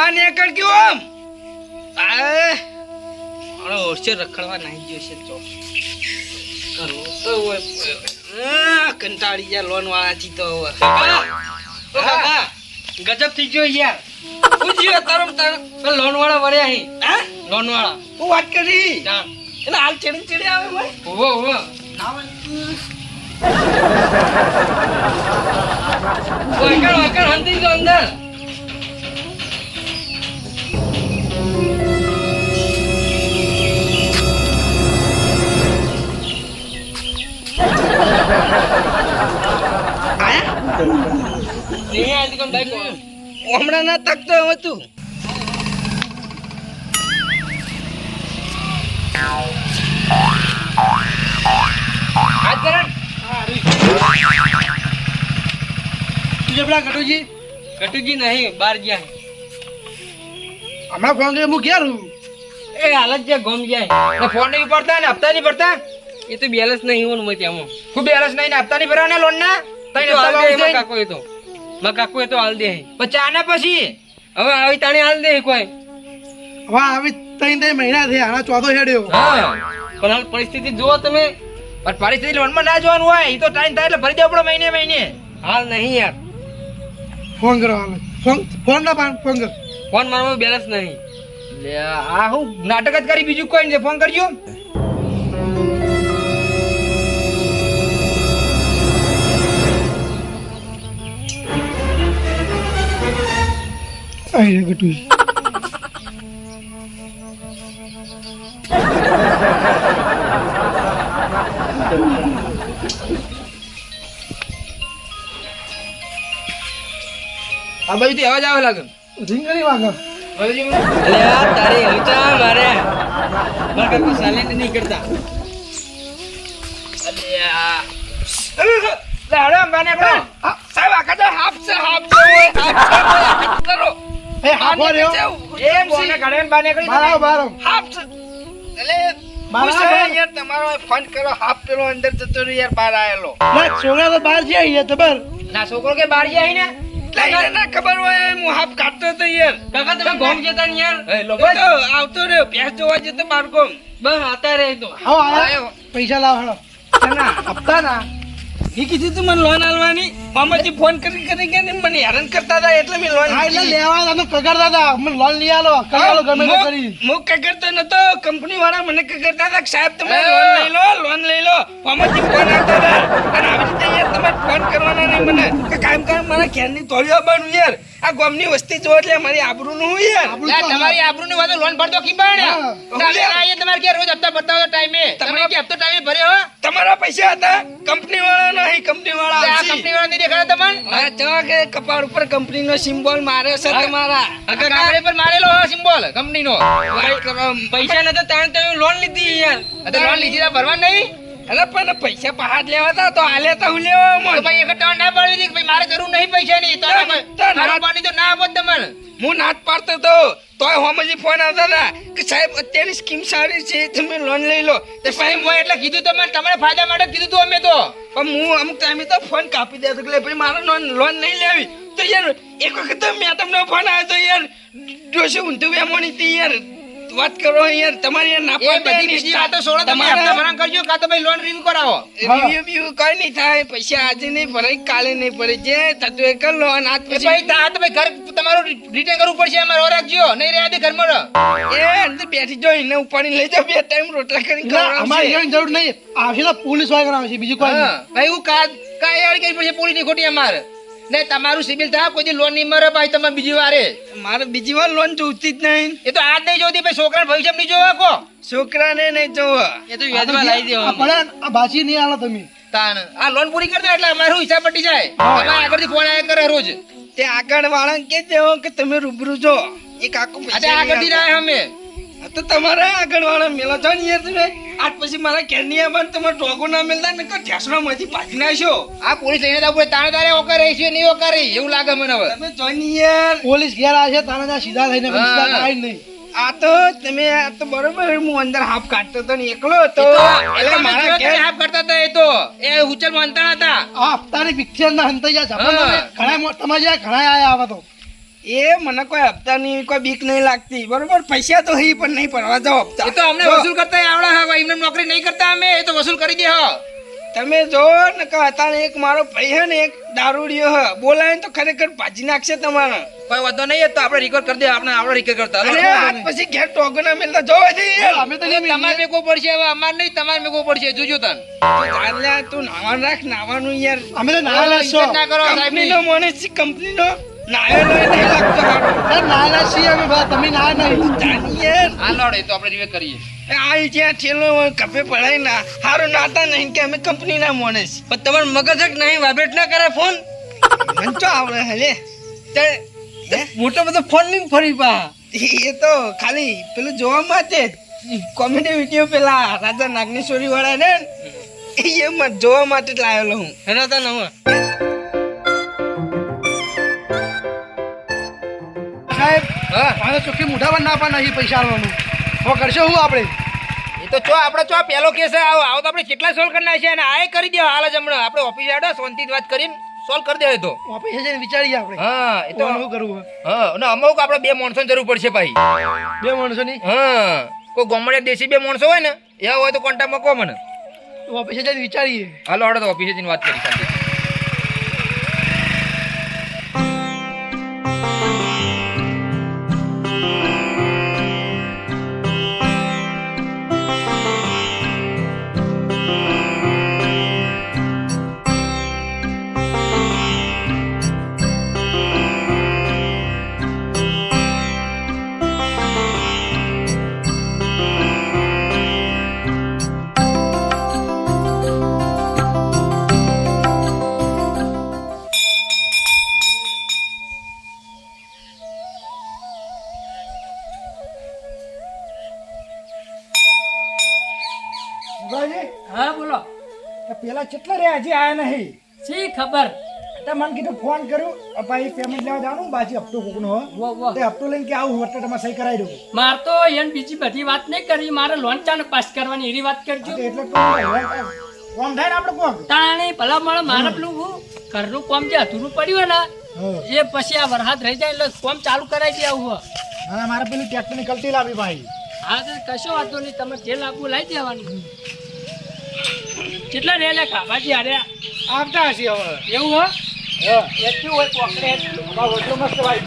બા નેકળ ગયો આમ. મારો ઓરસે રખડવા નાહી ગયો છે તો. કરવો તો હોય કંટાળી ગયા લોન વાળાથી તો હવે. ગજબ થઈ ગયો યાર. પૂછ્યો તારો તારો. લોન વાળા વળ્યા અહીં. હા? લોન વાળા. હું વાત કરી. એટલે હાલ ચડી ચડી આવે ભાઈ? ઊભો વાકણ વાકણ હંતી ગયો અંદર કોણ બાઈક હમણાં ના તકતો હવે તું હાથ કરણ તુજે પેલા કટુજી કટુજી નહીં બાર ગયા. હમણાં ફોન કર્યો હું ઘેર એ હાલત જે ગમ જાય ફોન નહીં પડતા ને હપ્તા નહીં પડતા એ તો બેલેન્સ નહીં હોય ત્યાં ખૂબ બેલેન્સ નહીં ને હપ્તા નહીં ભરવાના લોન ના? તઈ હપ્તા તો. માં કાકો એ તો હાલ દે પછી આના પછી? હવે આવી તાણી હાલ દે કોઈ. હવે આવી ત્રણ ત્રણ મહિના થયા આના ચોથો હેડ્યો. પણ હાલ પરિસ્થિતિ જુઓ તમે. પણ પરિસ્થિતિ લોનમાં ના જોવાનું હોય એ તો ટાઈમ થાય એટલે ભરી દેવો પડે મહિને મહિને. હાલ નહીં યાર. ફોન કરો હાલ. ફોન ફોન ના પાડ ફોન કર. ફોન મારવાનું બેલેન્સ નહીં. આ હું નાટક જ કરી બીજું કોઈ નહીં. ફોન કરજો. આવી કટુજી આ બાજુ થી અવાજ આવે લાગે રીંગ કરી વાગર બાજુજી અલે તારી ઊંચા મારે મારા કાકો સાયલેન્ટ નહીં કરતા અંબાને પણ સાહેબ આ કદા હાફ છે હાફ છે હાફ છે કરો એ હાફો રહ્યો. એમ બોને કાઢે બાને કરી બાર આવો હાફ છે. એટલે બાર હું છે આવો. યાર તમારો ફોન કરો હાફ પેલો અંદર જતો રહ્યો યાર બહાર આયેલો. ના છોકરા તો બહાર જઈએ અહીંયા ખબર? ના છોકરો કે બાર જાય ને ખબર હોય હું હાફ કાઢતો હતો યાર. કાકા તમે ગોમ જતા ને યાર? એ લોકો તો આવતો રહ્યો ભેંસ જોવા જતો બાર બસ આતા રહે તો. આયો. પૈસા લાવ હેડો. ના હપ્તા ના. એ કીધું તું મને લોન આલવાની? મામાજી ફોન કરી કરી મને હેરાન કરતા હતા એટલે મેં લોન એટલે લેવા તમે કગાડતા હતા મને લોન લઈ આલો કગાડો ગમે તે કરી. હું નતો કંપની વાળા મને કગરતા હતા સાહેબ તમે લોન લઈ લો લોન લઈ લો. મામાજી ફોન આવતા હતા. અને આવી રીતે યાર તમે ફોન કરવાના નહીં મને. કાયમ કાયમ મારા ઘેરની તોડી બનવું યાર. આ ગામની વસ્તી જો એટલે મારી આબરૂનું હું યાર. તમારી આબરૂ ની વાત લોન ભરતો કી બાણે તમે આયે તમારે કે રોજ હપ્તા ભરતા હોય ટાઈમે? તમે કે હપ્તો ટાઈમે ભર્યો હો? તમારા પૈસા હતા કંપની વાળા નહીં કંપની વાળા આ કંપની વાળા નહીં દેખાડે તમને? આ જો કે કપાળ ઉપર કંપનીનો સિમ્બોલ મારે છે તમારા. અગર કાગળે પર મારેલો હો સિમ્બોલ કંપનીનો. નો પૈસા નતા તાણ તમે લોન લીધી યાર. લોન લીધી ભરવા નહીં? અરે પણ પૈસા બહાર લેવા હતા તો હાલે તો હું લેવા તો ભાઈ એક ટાણ ના પાડી દીધી ભાઈ મારે જરૂર નહીં પૈસાની. ની તો- ના- તો મારું પાણી તો ના આપો તમને હું નાત પાડતો તો. તોય હોમજી ફોન આવતા હતા કે સાહેબ અત્યારની સ્કીમ સારી છે તમે લોન લઈ લો. તે સાહેબ મેં એટલે કીધું તમને તમારે ફાયદા માટે કીધું તું અમે તો. પણ હું અમુક ટાઈમે તો ફોન કાપી દેતો એટલે ભાઈ મારે લોન લોન નહીં લેવી. તો યાર એક વખત તો મેં તમને ફોન આવ્યો તો યાર ડોસે ઊંધું વેમોની હતી યાર. વાત કરો યાર તમારી યાર બધી બીજી છોડો તમે હપ્તા કરજો કા તો ભાઈ લોન રિવ્યુ કરાવો. રિવ્યુ બીવ્યુ કઈ નહીં થાય પૈસા આજે નહીં ભરે કાલે નહીં ભરે જે થતું એ કર લો અને આજ એ ભાઈ પછી તા તમે ઘર તમારું રિટર્ન કરવું પડશે અમારે રાખજો નહીં રહ્યા દે ઘરમાં. એ અંદર બેઠી જો એને ઉપાડી લઈ જાઓ બે ટાઈમ રોટલા કરી અમારે. એની જરૂર નહીં. આવશે તો પોલીસવાળા આવશે બીજું કોઈ ભાઈ હું કા કાંઈ વાળી કઈ પડશે પોલીસની ખોટી અમારે. ને તમારું સિબિલ થાય કોઈ લોન નહીં મરે ભાઈ તમે બીજી વારે. મારે બીજી વાર લોન જોઈતી જ નહીં. એ તો આજ નહીં જોતી ભાઈ છોકરા ભવિષ્ય નહીં જોવા કો છોકરાને નહીં જોવા. એ તો વ્યાજમાં લાવી આ પણ આ ભાષી નહીં આલો તમે. તાણ. આ લોન પૂરી કરી દો એટલે અમારું હિસાબ પટી જાય. તમે આગળથી ફોન આવ્યા કરે રોજ. તે આગળ વાળા કે દેવો કે તમે રૂબરૂ જો. આખો આજે આગળથી જાય અમે. તો તમારા આગળ વાળા મેલો છો ને યાર તમે? આજ પછી મારા કેરની આમાં તમારે ટોગો ના મળતા ને ઢેસણો માંથી પાછી નાખ્યો? આ પોલીસ લઈને તો તાણે તારે ઓકા રહી છે નહીં ઓકા રહી. એવું લાગે મને હવે. તમે જો યાર. પોલીસ ઘેર આવશે તાને ત્યાં સીધા થઈને. સીધા નહીં. આ તો તમે આ તો બરોબર હું અંદર હાફ કાઢતો હતો ને એકલો હતો. એટલે મારા ઘેર હાફ કાઢતા હતા એ તો. એ ઉચલ અંતર હતા. આ હપ્તાની પિક્ચર ના અંતર જા ઘણા તમારે ઘણા આયા આવા તો. એ મને કોઈ હપ્તાની કોઈ બીક નહીં લાગતી. બરોબર? પૈસા તો હી પણ નહીં ભરવા જાઓ હપ્તા. એ તો અમને વસૂલ કરતા આવડે હા એમને નોકરી નહીં કરતા અમે એ તો વસૂલ કરી દે હા. તમે જો ને કે અત્યારે એક મારો ભાઈ હે ને એક દારૂડિયો હ. બોલાય તો ખરેખર ભાજી નાખશે તમારે. કોઈ વાંધો નહીં તો આપણે રિકોર્ડ કરી દે આપણે આપણે રિકોર્ડ કરતા. અરે પછી ઘેર ટોકો ના મેલતા જો જઈએ અમે તો તમારે મેકો પડશે હવે અમારે નહીં તમારે મેકો પડશે. જોજો તન. તું નાવાનું રાખ નાવાનું યાર. અમે તો નાના છો ઇજ્જત ના કરો સાહેબ કંપનીનો માણસ કંપનીનો. નાના છીએ અમે બધા તમે ના રિવેક કરીએ આ જ્યાં ઠેલો કપે પડાય ના હારું નાતા નહીં કે અમે કંપનીના માણસ પણ તમારે મગજ નહીં વાઇબ્રેટ ના કરે ફોન મને આવડે હલે મોટો બધો ફોન નહીં ફરી પા એ તો ખાલી પેલું જોવા માટે કોમેડી વીડિયો પેલા રાજા નાગનેશ્વરી વાળા ને એ જોવા માટે જ લાવેલો હું હેરા નવા સાહેબ મારે ચોખ્ખી મોઢા ના પાના અહીં પૈસા આવવાનું હવે કરશો શું આપણે? એ તો ચો આપણે ચો પહેલો કેસ આવો આવો તો આપણે કેટલા સોલ્વ કરી નાખીએ અને આ કરી દેવા હાલ જ હમણાં. આપણે ઓફિસ આડો શાંતિથી વાત કરીને સોલ્વ કરી દેવાય તો. ઓફિસે જઈને વિચારીએ આપણે. હા એ તો શું કરવું હા અને અમુક આપણે બે માણસો જરૂર પડશે ભાઈ. બે માણસોની? હા કોઈ ગોમડે દેશી બે માણસો હોય ને એવા હોય તો કોન્ટેક્ટ કહો મને. ઓફિસે જઈને વિચારીએ. હાલો હાડો તો ઓફિસે જઈને વાત કરી શાંતિ હજી આયા નહીં. શી ખબર? એટલે મને કીધું ફોન કર્યું ભાઈ પેમેન્ટ લેવા જવાનું બાજી હપ્તો કોકનો તે હપ્તો લઈને કે આવું એટલે તમારે સહી કરાવી દઉં. માર તો એને બીજી બધી વાત નહીં કરી. મારે લોન ચાને પાસ કરવાની એવી વાત કરજો. એટલે કોમ થાય ને આપણે કોમ? તાણી ભલા મળે મારે પેલું હું ઘરનું કોમ જે અધૂરું પડ્યું ને એ પછી આ વરસાદ રહી જાય એટલે કોમ ચાલુ કરાવી દે આવું હા. ના મારે પેલી ટ્રેક્ટરની કલટી લાવી ભાઈ. હા કશો વાંધો નહીં. તમે જે લાગવું લાવી દેવાની. કેટલા રેલે ખાવાજી અરે આવતા હશે હવે. એવું હો? એટલું હોય પોકડે. અમારો વડલો મસ્ત વાઈ.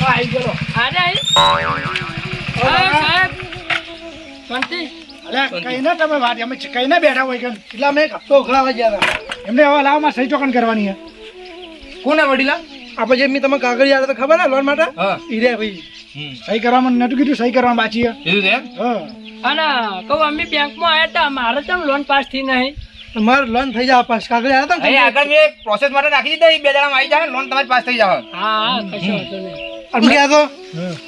હા, આવી ગયો. અરે હા, સાહેબ. શાંતિ. અરે કઈ ના તમે વાત અમે કઈ ના બેઠા હોય કે એટલે અમે એક હપ્તો ગયા હતા. એમને હવે લાવમાં સહી ચોકન કરવાની છે. કોને વડીલા? આપણે જે મેં તમે કાગળ યાદ તો ખબર ને લોન માટે? હા. ઈ રે ભાઈ સહી કરવામાં નતું કીધું સહી કરવામાં બાકી કીધું છે એમ? અને કહું અમે બેંકમાં આવ્યા હતા મારે તો લોન પાસ થઈ નહીં. તમારે લોન થઈ જાય પાસ કાગળ આવ્યા હતા આગળ મેં પ્રોસેસ માટે રાખી દીધા બે જણામાં આવી જાય લોન તમારી પાસ થઈ જાવ હા હા કશો વાંધો નહીં. તો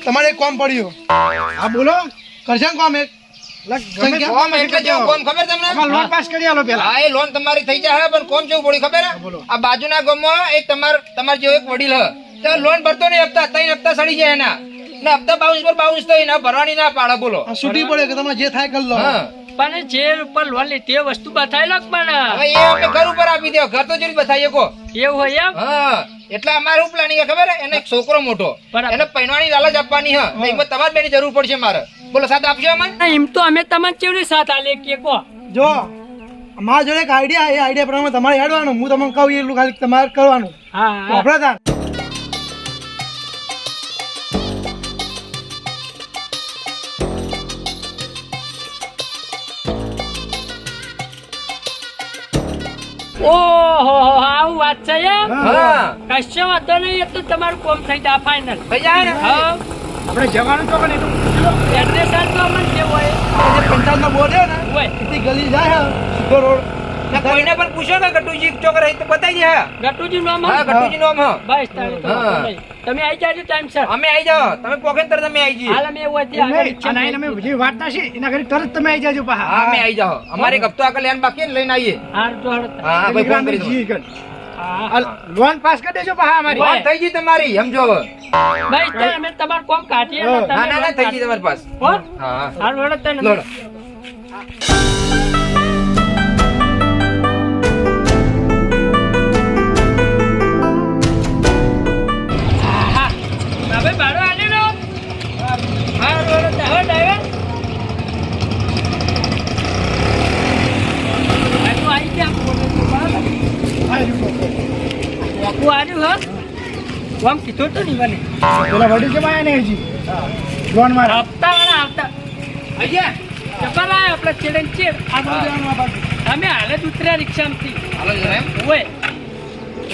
તમારે એક કોમ પડ્યું. હા બોલો. કરશે ને કોમ એક. લગ ગમે તે કોમ એટલે જેવું કોમ ખબર તમને? લોન પાસ કરી આલો પેલા એ લોન તમારી થઈ જાય પણ કોમ જેવું ખબર? બોલો. આ બાજુના ગામમાં એક તમાર તમાર જેવો એક વડીલ હ. તે લોન ભરતો નહીં હપ્તા ત્રણ હપ્તા સડી જાય એના. ને હપ્તા બાવીસ પર બાવીસ તો એના ભરવાની ના પાડે બોલો. છૂટી પડે કે તમે જે થાય કર લો. પણ જે ઉપર લોન લે તે વસ્તુ બતાવેલો લોક પણ? હવે એ અમે ઘર ઉપર આપી દો ઘર તો જેવી બતાવીએ કો એવું હોય એમ? હા. એટલે અમારે હું પ્લાનિંગ ખબર એને એક છોકરો મોટો. એને પૈણવાની લાલચ આપવાની હા. તો એમાં તમારે બેની જરૂર પડશે મારે. બોલો સાથ આપજો અમને ના, એમ તો અમે તમને કેવડી સાથ આલે કે કો જો મારા જોડે એક આઈડિયા એ આઈડિયા પ્રમાણે તમારે હેડવાનું. હું તમને કહું એટલું ખાલી તમારે કરવાનું. હા હા. ઓહો આવું વાત છે એમ? હા. કશો વાંધો નહીં એટલું તમારું કોમ થઈ જાય ફાઇનલ થઈ જાય ને હા આપણે જવાનું તો પણ એટલું. એડ્રેસ તો અમને કેવું હોય. છે ને હોય. ગલી જાય સીધો રોડ. ને કોઈને પણ પૂછો કે ગટુજી ચોકર તો બતાવી દે હા ગટુજી નામ હા ગટુજી નામ હા બસ તારે તો હા. નહીં. તમે આવી જાજો ટાઈમ સર અમે આવી જાઓ તમે પોકે તરત અમે આવી જઈએ હાલ અમે એવું હતી આગળ ઈચ્છા અને નહીં. અમે જે વાત ના છે એના ઘરે તરત તમે આવી જાજો પાછા હા અમે આવી જાઓ અમારે એક હપ્તો આગળ લેન બાકી ને લઈને આવીએ હાર તો. હા હા ભાઈ ફોન કરી દો. લોન પાસ કરી દેજો પાહા અમારી વાત થઈ ગઈ તમારી સમજો હવે ભાઈ તારે અમે તમાર કોમ કાઢીએ ને હા. તમે ના થઈ ગઈ તમારી પાસ હો? હા હા હાલ વળતા ને. લોડો આમ કીધું તો નહીં મને પેલા વડી કેમ આવ્યા ને હજી? લોન મારા. હપ્તા વાળા હપ્તા અહીંયા ચપ્પલ આયા આપણે ચેડે ને ચેડ આ બાજુ જવાનું, આ બાજુ. અમે હાલે જ ઉતર્યા રિક્ષામાંથી. હાલો જરા ઓય.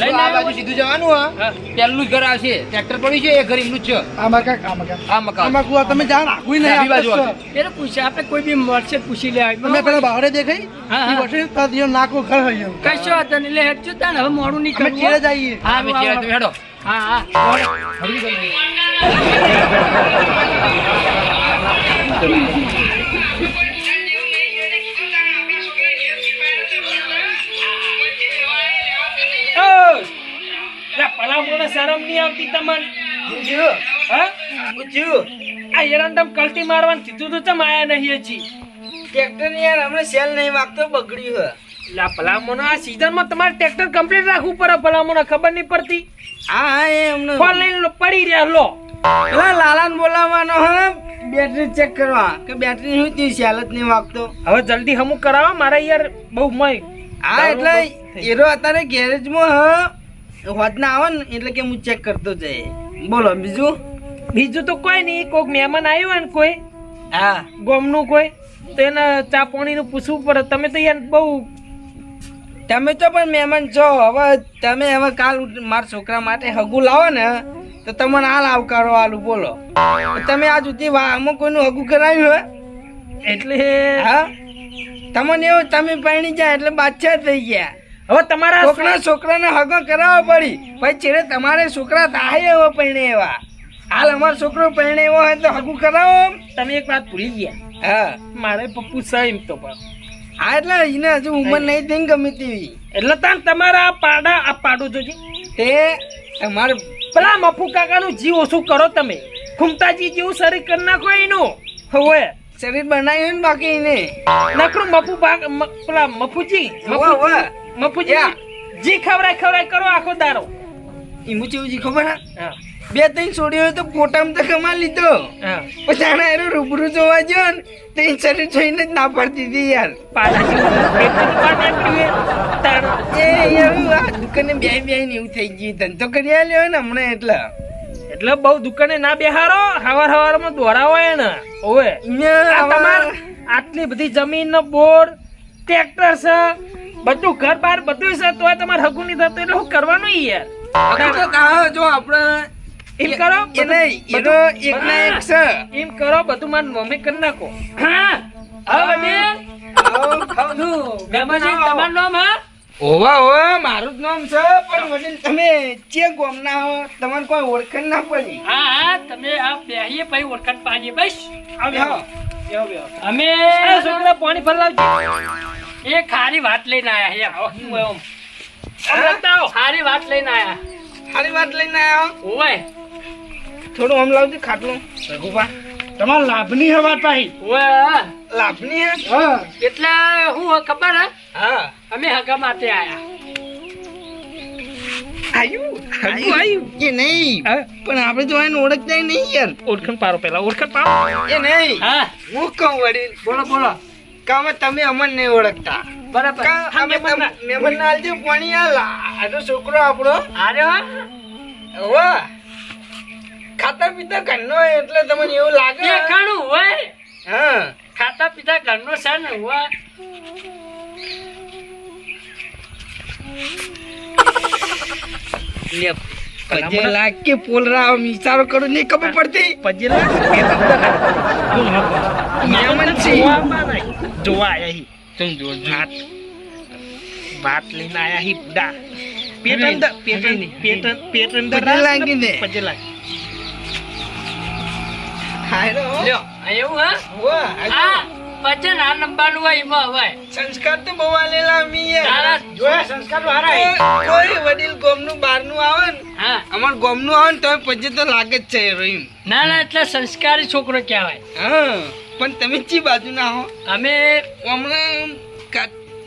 લઈને આ બાજુ સીધું જવાનું હા. હા. પહેલું જ ઘર આવશે. ટ્રેક્ટર પડ્યું છે એ ઘર એમનું જ છે. આ મકા આ મકા આ મકાન. કુવા તમે જાણ આખું બાજુ આવશે. પૂછે આપણે કોઈ બી મળશે પૂછી લે. તમે પેલા બાવડે દેખાઈ. હા, વર્ષે તાર નાકો ઘર હોય. કશો નહીં. હવે મોડું નહીં જઈએ. હા અમે ચેડે હેડો. હા હા! લા, શરમ નહીં આવતી તમને હા? આ એરંડમ કલટી મારવાનું કીધું તો આયા નહીં હજી. ટ્રેક્ટર યાર હમણાં સેલ નહીં વાગતો બગડ્યું હે. લા ભલામણો આ સીઝનમાં તમારે ટ્રેક્ટર કમ્પ્લીટ રાખવું પડે ભલામણો ખબર નહીં પડતી. હા એ એમને ફોન લઈને પડી રહ્યા લો. પેલા લાલાન બોલાવવાનો હે? બેટરી ચેક કરવા કે બેટરી શું થયું જ નહીં વાગતો. હવે જલ્દી હમું કરાવો મારે યાર બહુ મય. હા એટલે એરો અત્યારે ગેરેજમાં હ હોદના આવે ને એટલે કે હું ચેક કરતો જઈએ. બોલો બીજું? બીજું તો કોઈ નહીં કોઈક મહેમાન આવ્યો હોય ને કોઈ હા. ગોમનું કોઈ તો એને ચા પાણીનું પૂછવું પડે. તમે તો યાર બહુ તમે તો પણ મહેમાન છો. હવે તમે હવે કાલ મારા છોકરા માટે હગું લાવો ને તો તમને હાલ આવકારો આલું બોલો તમે આ સુધી આમાં કોઈનું હગું કરાવ્યું હોય એટલે હા? તમને એવું તમે પરણી જાય એટલે બાદશાહ થઈ ગયા. હવે તમારા છોકરા છોકરાને હગો કરાવવા પડી. પછી છેલ્લે તમારે છોકરા થાય એવો પરણે એવા. હાલ અમારો છોકરો પરણે એવો હોય તો હગું કરાવો. તમે એક વાત ભૂલી ગયા. હા. મારે પપ્પુ સહ એમ તો પણ. હા એટલે એને હજુ ઉંમર નહીં થઈ ગમી તેવી એટલે તાન તમારા આ પાડા આ પાડું જોજે. તે તમારે પેલા મફુ કાકાનું જીવ ઓછું કરો તમે. ખુમતાજી જેવું શરીર કરી નાખો એનું. હોય શરીર બનાવ્યું ને બાકી એને. નકરું મફુ ભાગ પેલા મફુજી. મફુજી જી ખવરાય ખવરાય કરો આખો દારો એમાં મુચી ખબર હે? બે ત્રણ છોડીઓ તો ફોટામાં તો કમા લીધો. હા. પછી આને એનું રૂબરૂ જોવા ગયો ને ત્રણ શરીર જોઈને જ ના પડતી હતી યાર. એ એવું આ દુકાને બે બે ને એવું થઈ ગયું. ધંધો કરી આલ્યો ને હમણાં એટલે. એટલે બહુ દુકાને ના બેહારો. હવાર હવારમાં દોરા હોય ને ઓવે આટલી બધી જમીન નો બોર ટ્રેક્ટર છે બધું ઘર બાર બધું છે તોય તમારે હગું નહીં થતું એટલે શું કરવાનું યાર? તો જો આપણે એમ કરો એને નહીં એનો એક ના એક છે. એમ કરો બધું મારી મમ્મી કરી નાખો. હા હા. વડીલ શું ગમાજી તમારું નામ હા? ઓવા ઓવા મારું જ નામ છે પણ વડીલ તમે જે ગોમ ના હો તમને કોઈ ઓળખાણ ના પડી. હા હા તમે આ બેહીએ પછી ઓળખાણ પાડીએ બસ. બેહો. અમે છોકરા પાણી ભરલાવજો. એ ખારી વાત લઈને આયા હે હું? એમ આમ વાત લઈને આયા. સારી વાત લઈને આયા ઓય થોડું આમ લાવજો ખાટલું. રઘુભા તમારા લાભની હે વાત પાહી. ઓય લાભની હે? હા. એટલે હું ખબર હે? હા. અમે હગા માટે આયા. આયુ? આયુ. આયુ? કે નહીં? પણ આપણે તો એને ઓળખતા નહીં યાર. ઓળખાણ પારો પેલા ઓળખાણ પારો એ નહીં? હા. હું કહું વડીલ? બોલો બોલો. કામે તમે અમને નહીં ઓળખતા. બરાબર. અમે મહેમાનના. મેમન આલજો પાણી આ તો છોકરો આપણો. અરે વાહ. ખાતા પીતા ઘરનો એટલે તમને એવું લાગે? એ ખાણું હોય. હા. ખાતા પીતા ઘરનો છે ને હોય. લે પજે લાગ કે પોલરા વિચારો કરું નહીં ખબર પડતી. પજેલા મહેમાન છે જોવા આયા હી. તું જો ભાત ભાત લઈને આયા હી બુડા. પેટન પેટન પેટન પજેલા. આ એવું હા? વાહ વચન આ નંબરનું હોય એમાં સંસ્કાર તો બહુ આલેલા મીએ યાર જોયા સંસ્કાર તો હારા કોઈ વડીલ ગોમનું બહારનું આવે ને હા. અમાર ગોમનું આવે ને તો પછી તો લાગે જ છે રોઈમ ના ના એટલે સંસ્કારી છોકરો કહેવાય. હા પણ તમે ચી બાજુ ના હો? અમે હમણાં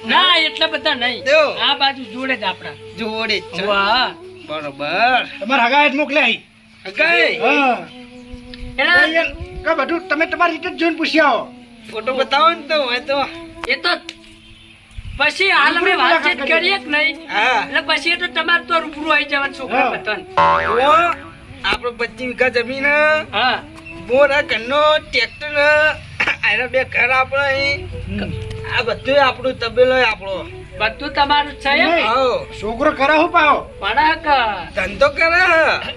ના એટલે બધા નહીં. આ બાજુ જોડે જ આપણા. જોડે જ. વાહ. બરોબર. તમારા હગાયત મોકલ્યા હગાય? હા. બધું તમે તમારી રીતે જ જોઈને પૂછી આવો ફોટો બતાવો ને તો એ તો. એ તો પછી હાલ અમે વાતચીત કરીએ જ નહીં. હા. એટલે પછી તો તમારે તો રૂબરૂ આવી જવાનું છોકરા બતન આપણે પચીસ વીઘા જમીન હા. બોર ઘરનો ટ્રેક્ટર આયરા બે ઘર આપણે આ બધું આપણું તબેલો આપણો. બધું તમારું છે? છોકરો કરે હું પાવો પણ ધંધો કરે?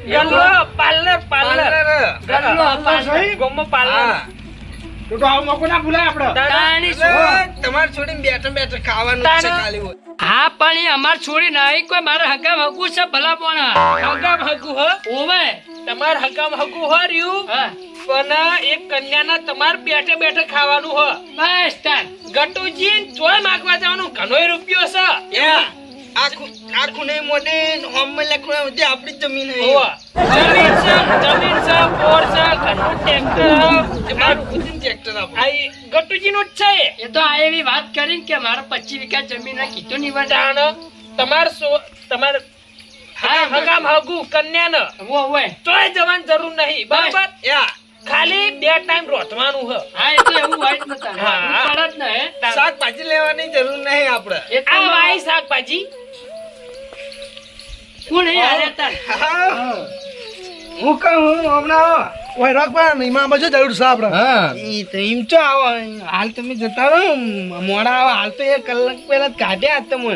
ગલ્લો, પાર્લર પાર્લર. પાર્લર. ગલ્લો. ગોમો પાર્લર. તો તો આવું મોકો ના ભૂલાય આપડે. તાણી એટલે શું? તમારે છોડીને બેઠા બેઠા ખાવાનું છે ખાલી હા પણ એ અમાર છોડી નહીં. કોઈ મારે હકામ હકુ છે ભલા પણ? હગામ હગું હ. ઓવે તમાર હગામ હગું હો રહ્યું પણ એક કન્યાના તમાર બેઠે બેઠે ખાવાનું હ. બસ તાન ગટુજી ચોય માગવા જવાનું ઘણોય રૂપિયો છે. આખું આખું નહીં મોઢે હોમમાં લખવા બધી આપણી જમીન જમીન છે જમીન છે બોર છે ઘરનું ટ્રેક્ટર મારું ખુદનું ટ્રેક્ટર આ ઈ ગટુજીનું જ છે. એ. એ તો આ એવી વાત કરી કે મારા પચીસ વીઘા જમીન ના કીધું નહીં તમાર સો- તમાર હા હગામ હગુ કન્યાને. ઓવે ચોય જવાની જરૂર નહીં. બરાબર? યા, ખાલી બે ટાઈમ રોતવાનું હ. હા એટલે એવું હોય નતા હા. હે? શાકભાજી લેવાની જરૂર નહીં આપણે આ વાઈ શાકભાજી? કોણ હે તાન? હા. હું કહું હમણાં ઓય રોક પણ એમાં બજો જરૂર છે આપડે? હા. ઈ તો એમ ચો આવો હાલ તમે જતા રહો. મોડા આવો. હાલ તો એક કલાક પહેલા જ કાઢ્યા હતા મને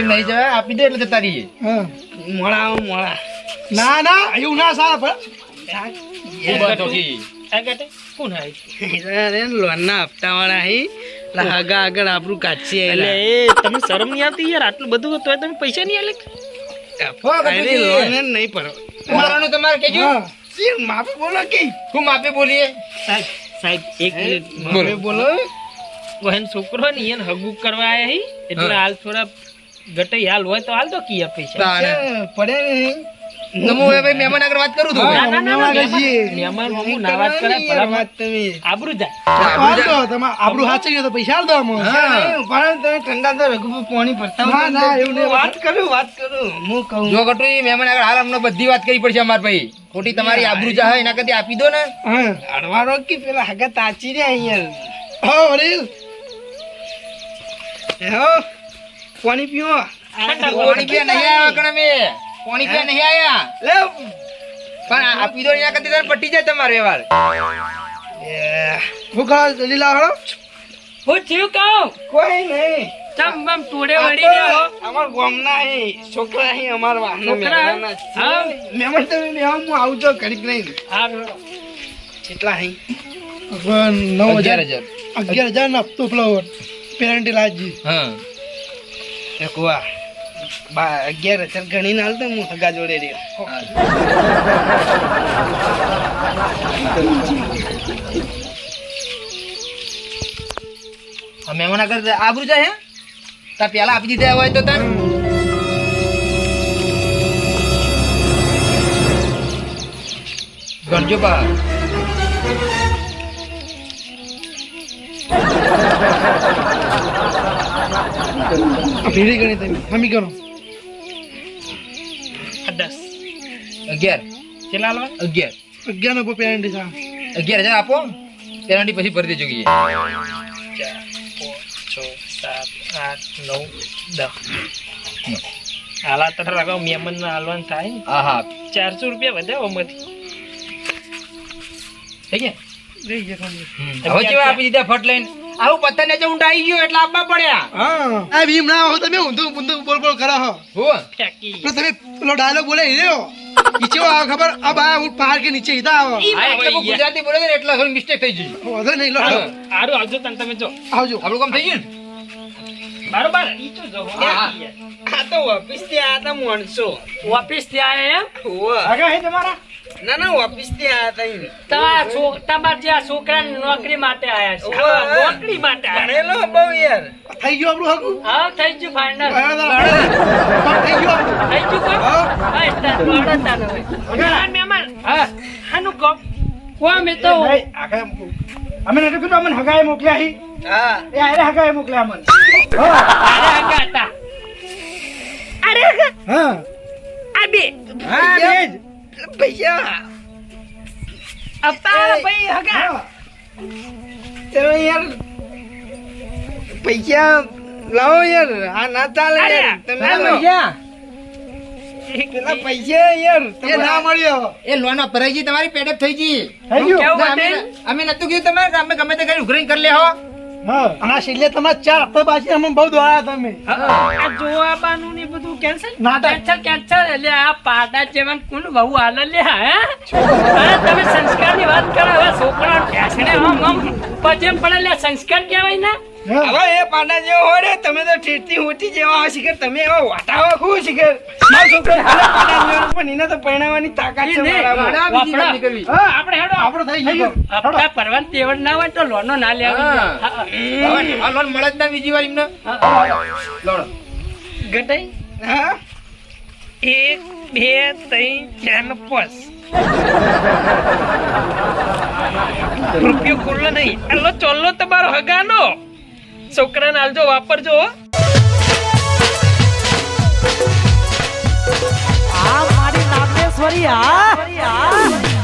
એમ નહીં જવા આપી દે એટલે જતા રહીએ. હા. મોડા આવો મોડા. ના ના એવું ના સારા પણ છોકરો ને હગુ કરવા આયા હી. એટલે હાલ થોડા ગટઈ હાલ હોય તો હાલ તો કિયા પૈસા. પડે નહીં હવે ભાઈ મહેમાન આગળ વાત કરું છું. હા. ના, ના, ના, મહેમાન મહેમાન- છીએ. મહેમાન હમું ના વાત કરે ભલા વાત તમે. આબરૂ જાય. હાલ દો તમે આપણું સાચી ગયું તો પૈસા હાલ દો અમને. પણ તમે ઠંડા તો રઘુ પાણી ભરતા ના, ના, એવું નહીં. વાત કરું વાત કરું. હું કહું. જો ગટુજી મહેમાન આગળ હાલ અમને બધી વાત કરી પડશે અમાર ભાઈ. ખોટી તમારી આબરૂ જા એના કરતી આપી દો ને. અડવારો કે પેલા હગા તાચી રહ્યા અહીંયા. હા, પાણી પીવો. પાણી પીવા નહીં આવ્યા કણ અમે. પાણી પીવા નહીં આયા? લે પણ આ- આપી દો એના કરતી તને પટી જાય તમારો વ્યવહાર. ભૂખા હું કહો, જલ્દી લાવો હેડો. હું થયું કહું? કોઈ નહીં. ચમ બમ આ વળી ગયો. અમાર ગામના હે છોકરા હે અમાર વાહના છોકરા? હા. તમે આવજો ઘડીક નહીં. હા કેટલા હે? નવ અગિયાર હજાર. હજાર. અગિયાર હજાર ના હપ્તો પેલો પેરેન્ટી લાજી હા. બા અગિયાર હજાર ગણીને હાલતો હું હગા જોડે રહ્યો. અમે મહેમાન આગળ આબરૂ જાય હે? તા પેલા આપી દીધા હોય તો તાર. ગણજો બા. ભીડી ગણી તમે. હમી ગણો. દસ. અગિયાર. કેટલા હાલવા અગિયાર. અગિયાર નો પેરેન્ટી સા અગિયાર હજાર આપો. પેનાલ્ટી પછી ભરી દેજો કીએ. ચાર પાંચ છ સાત આઠ નવ દસ. હાલા તને રાખો મેમન ના હાલવાનું થાય હા હા. ચારસો રૂપિયા વધ્યા ઓમાંથી થઈ ગયા. હવે કેવા આપી દીધા ફટ લઈને? આવું પત્તા જે ઊંડાઈ ગયો એટલે આપવા પડ્યા. હા. આ ભીમ ના હો તમે ઊંધું ઊંધું બોલ બોલ કરો હો. હો ફેકી. તો તમે પેલો ડાયલોગ બોલે રહ્યો નીચે આ ખબર આ બા હું પહાડ કે નીચે ઈતા આવો. એટલે હું ગુજરાતી બોલે ને એટલે થોડી મિસ્ટેક થઈ ગઈ વાંધો નહીં લો આરો આવજો તને તમે જો. આવજો. આપણું કામ થઈ ગયું બરોબર. ઈ તો જો. આ તો ઓફિસથી આ તો મોણસો. ઓફિસ ત્યાં એમ? હોવે. આગા હે તમારા? ના ના ઓફિસથી આયા હતા ઈ. તમારા છોક તમારા જે આ છોકરાને નોકરી માટે આયા છે. નોકરી માટે. ભણેલો બહુ યાર. થઈ ગયો આપણું હકું હા થઈ ગયું ફાઇનલ થઈ ગયું થઈ ગયું કોઈ હા. હા તાર દોડો તાર મહેમાન, મહેમાન હા આનું કોમ કોમ એ તો નહીં, અમે નથી કીધું અમને હગાએ મોકલ્યા હી. હા. એ આરે હગાએ મોકલ્યા અમને. હગા હતા અરે હા. આ બે. હા બે. પૈસા અવતાર ભાઈ હગા. તમે યાર પૈસા લાવો યાર આ ના ચાલે યાર. તમે. પૈસા. પેલા પૈસા યાર એ ના મળ્યો. એ લોન ભરાઈ ગઈ તમારી પેડઅપ થઈ ગઈ. કેવું અમે નતું કીધું તમે અમે ગમે તે કરી ઉઘરાણી કરી લે હો. હા છેલ્લે તમારે ચાર હપ્તા પાછી અમે બહુ દોડ્યા તમે આ જોવાબાનું ને બધું કેન્સલ. Cancel, cancel. એટલે આ પાડા જેવાન કોણ બહુ હાલે લે, હે? હા, તમે સંસ્કારની વાત કરો હવે છોકરા ઠેસણે આમ આમ પજેમ પડે સંસ્કાર કહેવાય ને. હવે એ પાડા જેવો હોય ને તમે તો ઠેઠથી ઊંચી જેવા હોય શિખર. તમે એવા વાટાવા ખૂબ શિખર. મારો છોકરો ભલે પાડા જેવો પણ એને તો પરણાવવાની તાકાત છે એ નહીં, મારામાં. વાડા બીજી વાત વાપરા. નહીં કરવી. હા. આપણે હેડો આપણો થઈ ગયો. હપ્તા ભરવાની તેવડ ના હોય તો લોનો ના લેવી હા. હા, હા. હવે આ લોન મળે જ ના બીજી વાર એમને. લોન. ગટાઈ? હા. એક બે ત્રણ ચાર પાંચ. રૂપિયો ખુલ્લો નહીં. આલો ચોલ્લો તમારો હગાનો. છોકરાને હાલજો વાપરજો આ મારી નાગેશ્વરી આ